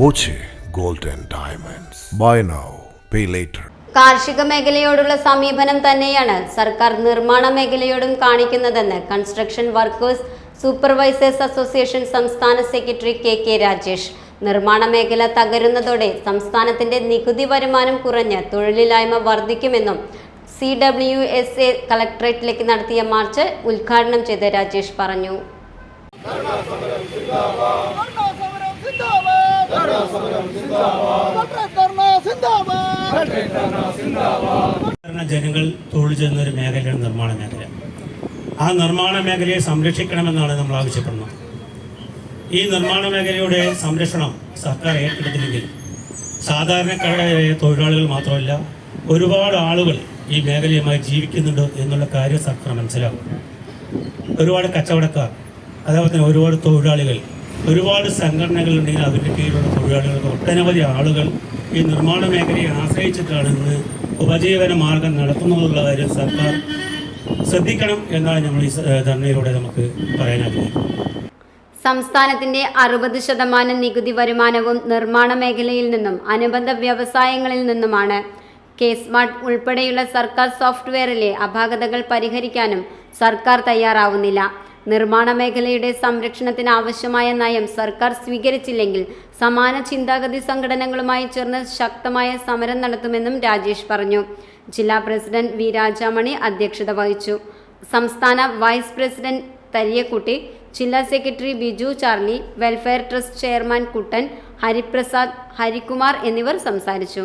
Boche gold and diamonds. Buy now pay later കാർഷിക മേഖലയോടുള്ള സമീപനം തന്നെയാണ് സർക്കാർ നിർമ്മാണ മേഖലയോടും കാണിക്കുന്നതെന്ന് കൺസ്ട്രക്ഷൻ വർക്കേഴ്സ് സൂപ്പർവൈസേഴ്സ് അസോസിയേഷൻ സംസ്ഥാന സെക്രട്ടറി കെ കെ രാജേഷ്. നിർമ്മാണ മേഖല തകരുന്നതോടെ സംസ്ഥാനത്തിന്റെ നികുതി വരുമാനം കുറഞ്ഞ് തൊഴിലില്ലായ്മ വർദ്ധിക്കുമെന്നും സി ഡബ്ല്യു എസ് എ കളക്ടറേറ്റിലേക്ക് നടത്തിയ മാർച്ച് ഉദ്ഘാടനം ചെയ്ത് രാജേഷ് പറഞ്ഞു. ജനങ്ങൾ തൊഴിൽ ചെയ്യുന്ന ഒരു മേഖലയാണ് നിർമ്മാണ മേഖല. ആ നിർമ്മാണ മേഖലയെ സംരക്ഷിക്കണമെന്നാണ് നമ്മൾ ആവശ്യപ്പെടുന്നത്. ഈ നിർമ്മാണ മേഖലയുടെ സംരക്ഷണം സർക്കാർ ഏറ്റെടുത്തില്ലെങ്കിൽ സാധാരണക്കാരായ തൊഴിലാളികൾ മാത്രമല്ല ഒരുപാട് ആളുകൾ ഈ മേഖലയുമായി ജീവിക്കുന്നുണ്ട് എന്നുള്ള കാര്യം സർക്കാർ മനസ്സിലാക്കും. ഒരുപാട് കച്ചവടക്കാർ അതേപോലെ തന്നെ ഒരുപാട് തൊഴിലാളികൾ ഒരുപാട് സംഘടനകളുണ്ട് അതിന്റെ കീഴിലുള്ള തൊഴിലാളികൾക്ക് ഒട്ടനവധി ആളുകൾ ഈ നിർമ്മാണ മേഖലയെ ആശ്രയിച്ചിട്ടാണ് ഇന്ന് ഉപജീവന മാർഗം നടത്തുന്നതെന്നുള്ള കാര്യം സർക്കാർ ശ്രദ്ധിക്കണം എന്നാണ് നമ്മൾ ഈ ധർണയിലൂടെ നമുക്ക് പറയാൻ സംസ്ഥാനത്തിന്റെ അറുപത് ശതമാനം നികുതി വരുമാനവും നിർമ്മാണ മേഖലയിൽ നിന്നും അനുബന്ധ വ്യവസായങ്ങളിൽ നിന്നുമാണ്. കെ സ്മാർട്ട് ഉൾപ്പെടെയുള്ള സർക്കാർ സോഫ്റ്റ്വെയറിലെ അപാകതകൾ പരിഹരിക്കാനും സർക്കാർ തയ്യാറാവുന്നില്ല. നിർമ്മാണ മേഖലയുടെ സംരക്ഷണത്തിന് ആവശ്യമായ നയം സർക്കാർ സ്വീകരിച്ചില്ലെങ്കിൽ സമാന ചിന്താഗതി സംഘടനകളുമായി ചേർന്ന് ശക്തമായ സമരം നടത്തുമെന്നും രാജേഷ് പറഞ്ഞു. ജില്ലാ പ്രസിഡന്റ് വി രാജാമണി അധ്യക്ഷത വഹിച്ചു. സംസ്ഥാന വൈസ് പ്രസിഡന്റ് തരിയക്കുട്ടി ജില്ലാ secretary Biju Charlie welfare trust chairman Kuttan Hariprasad Harikumar എന്നിവർ സംസാരിച്ചു.